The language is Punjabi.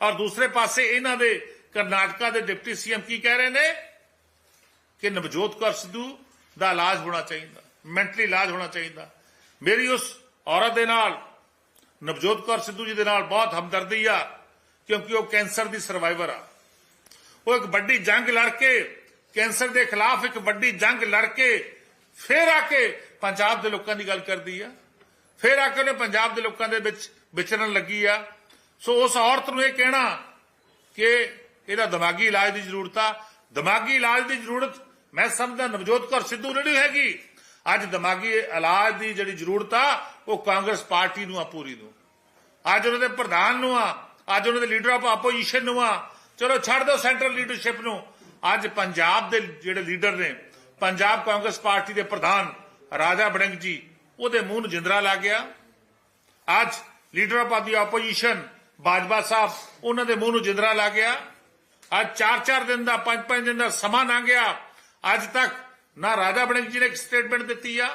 ਔਰ ਦੂਸਰੇ ਪਾਸੇ ਇਹਨਾਂ ਦੇ ਕਰਨਾਟਕਾ ਦੇ ਡਿਪਟੀ ਸੀਐਮ ਕੀ ਕਹਿ ਰਹੇ ਨੇ ਕਿ ਨਵਜੋਤ ਕੌਰ ਸਿੱਧੂ ਦਾ ਇਲਾਜ ਹੋਣਾ ਚਾਹੀਦਾ, ਮੈਂਟਲੀ ਇਲਾਜ ਹੋਣਾ ਚਾਹੀਦਾ। ਮੇਰੀ ਉਸ ਔਰਤ ਦੇ ਨਾਲ, ਨਵਜੋਤ ਕੌਰ ਸਿੱਧੂ ਜੀ ਦੇ ਨਾਲ ਬਹੁਤ ਹਮਦਰਦੀ ਆ, ਕਿਉਂਕਿ ਉਹ ਕੈਂਸਰ ਦੀ ਸਰਵਾਈਵਰ ਆ। ਉਹ ਇੱਕ ਵੱਡੀ ਜੰਗ ਲੜ ਕੇ ਕੈਂਸਰ ਦੇ ਖਿਲਾਫ ਇੱਕ ਵੱਡੀ ਜੰਗ ਲੜ ਕੇ ਫੇਰ ਆ ਕੇ ਪੰਜਾਬ ਦੇ ਲੋਕਾਂ ਦੀ ਗੱਲ ਕਰਦੀ ਆ। ਫੇਰ ਆ ਕੇ ਉਹਨੇ ਪੰਜਾਬ ਦੇ ਲੋਕਾਂ ਦੇ ਵਿੱਚ ਵਿਚਰਨ ਲੱਗੀ ਆ। ਸੋ ਉਸ ਔਰਤ ਨੂੰ ਇਹ ਕਹਿਣਾ ਕਿ ਇਹਦਾ ਦਿਮਾਗੀ ਇਲਾਜ ਦੀ ਜ਼ਰੂਰਤ ਆ। ਦਿਮਾਗੀ ਇਲਾਜ ਦੀ ਜ਼ਰੂਰਤ, ਮੈਂ ਸਮਝਦਾ ਨਵਜੋਤ ਕੌਰ ਸਿੱਧੂ ਨੂੰ ਹੈਗੀ। ਅੱਜ ਦਿਮਾਗੀ ਇਲਾਜ ਦੀ ਜਿਹੜੀ ਜ਼ਰੂਰਤ ਆ, ਉਹ ਕਾਂਗਰਸ ਪਾਰਟੀ ਨੂੰ ਆ, ਪੂਰੀ ਨੂੰ। ਅੱਜ ਉਹਨਾਂ ਦੇ ਪ੍ਰਧਾਨ ਨੂੰ ਆ, ਅੱਜ ਉਹਨਾਂ ਦੇ ਲੀਡਰ ਆਫ ਆਪੋਜੀਸ਼ਨ ਨੂੰ ਆ। ਚਲੋ ਛੱਡ ਦਿਓ ਸੈਂਟਰਲ ਲੀਡਰਸ਼ਿਪ ਨੂੰ। ਅੱਜ ਪੰਜਾਬ ਦੇ ਜਿਹੜੇ ਲੀਡਰ ਨੇ, ਪੰਜਾਬ ਕਾਂਗਰਸ ਪਾਰਟੀ ਦੇ ਪ੍ਰਧਾਨ ਰਾਜਾ ਬੜਿੰਗ ਜੀ, ਉਹਦੇ ਮੂੰਹ ਨੂੰ ਜਿੰਦਰਾ ਲੱਗ ਗਿਆ। ਅੱਜ leader of the opposition Bajwa sahib, ਉਹਨਾਂ ਦੇ ਮੂੰਹ ਨੂੰ ਜਿੰਦਰਾ ਲਾ ਗਿਆ। ਅੱਜ 4-4 ਦਿਨ ਦਾ 5-5 ਦਿਨ ਦਾ ਸਮਾਂ ਲੰਘ ਗਿਆ। ਅੱਜ ਤੱਕ ਨਾ ਰਾਜਾ ਬੜਿੰਗ ਜੀ ਨੇ ਇੱਕ ਸਟੇਟਮੈਂਟ ਦਿੱਤੀ ਆ।